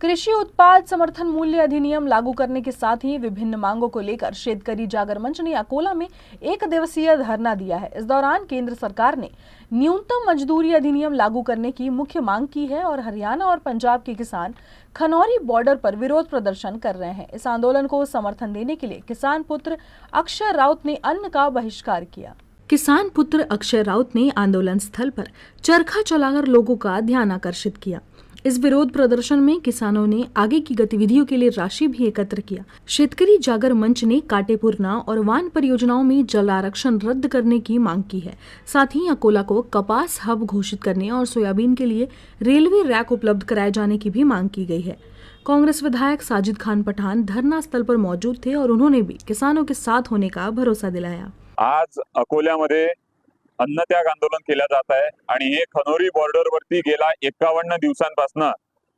कृषि उत्पाद समर्थन मूल्य अधिनियम लागू करने के साथ ही विभिन्न मांगों को लेकर शेतकरी जागर मंच ने अकोला में एक दिवसीय धरना दिया है। इस दौरान केंद्र सरकार ने न्यूनतम मजदूरी अधिनियम लागू करने की मुख्य मांग की है और हरियाणा और पंजाब के किसान खनौरी बॉर्डर पर विरोध प्रदर्शन कर रहे हैं। इस आंदोलन को समर्थन देने के लिए किसान पुत्र अक्षय राउत ने अन्न का बहिष्कार किया। किसान पुत्र अक्षय राउत ने आंदोलन स्थल पर चरखा चलाकर लोगों का ध्यान आकर्षित किया। इस विरोध प्रदर्शन में किसानों ने आगे की गतिविधियों के लिए राशि भी एकत्र किया। शेतकरी जागर मंच ने काटेपुरना और वान परियोजनाओं में जल आरक्षण रद्द करने की मांग की है। साथ ही अकोला को कपास हब घोषित करने और सोयाबीन के लिए रेलवे रैक उपलब्ध कराए जाने की भी मांग की गई है। कांग्रेस विधायक साजिद खान पठान धरना स्थल पर मौजूद थे और उन्होंने भी किसानों के साथ होने का भरोसा दिलाया। आज अकोल्यामध्ये अन्नत्याग आंदोलन केलं जात आहे. आणि हे खनोरी बॉर्डरवरती गेला एकावन्न दिवसांपासून.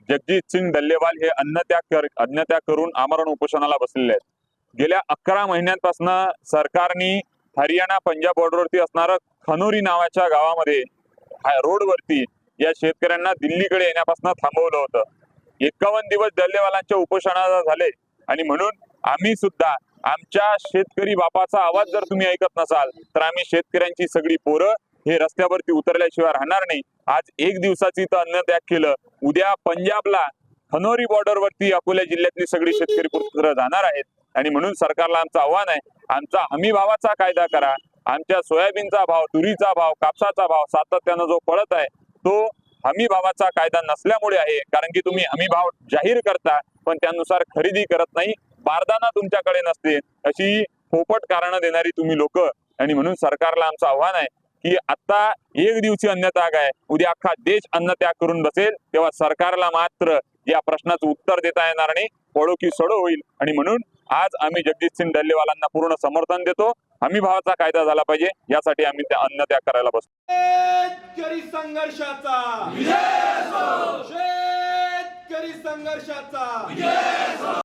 जगजित सिंग दल्लेवाल हे अन्नत्याग कर अन्नत्याग करून आमरण उपोषणाला बसलेले आहेत. गेल्या अकरा महिन्यांपासून सरकारने हरियाणा पंजाब बॉर्डरवरती असणारं खनोरी नावाच्या गावामध्ये रोडवरती या शेतकऱ्यांना दिल्लीकडे येण्यापासून थांबवलं होतं. एकावन्न दिवस दल्लेवालांच्या उपोषणाला झाले. आणि म्हणून आम्ही सुद्धा आमच्या शेतकरी बापाचा आवाज जर तुम्ही ऐकत नसाल तर आम्ही शेतकऱ्यांची सगळी पोरं हे रस्त्यावरती उतरल्याशिवाय राहणार नाही. आज एक दिवसाची तर अन्न त्याग केलं. उद्या पंजाबला खनोरी बॉर्डरवरती अकोला जिल्ह्यातली सगळी शेतकरी पुत्र जाणार आहेत. आणि म्हणून सरकारला आमचं आव्हान आहे आमचा हमी भावाचा कायदा करा. आमच्या सोयाबीनचा भाव तुरीचा भाव कापसाचा भाव सातत्यानं जो पडत आहे तो हमी भावाचा कायदा नसल्यामुळे आहे. कारण की तुम्ही हमी भाव जाहीर करता पण त्यानुसार खरेदी करत नाही. बारदाना तुमच्याकडे नसते. अशी फोपट कारण देणारी तुम्ही लोक. आणि म्हणून सरकारला आमचं आव्हान आहे की आता एक दिवशी अन्नत्याग आहे. उद्या अख्खा देश अन्नत्याग करून बसेल. तेव्हा सरकारला मात्र या प्रश्नाचं उत्तर देता येणार नाही. पळो की सडो होईल. आणि म्हणून आज आम्ही जगजित सिंग डल्लेवालांना पूर्ण समर्थन देतो. हमी भावाचा कायदा झाला पाहिजे. यासाठी आम्ही त्या अन्नत्याग करायला बसतो. शेतकरी संघर्षाचा. शेतकरी संघर्षाचा.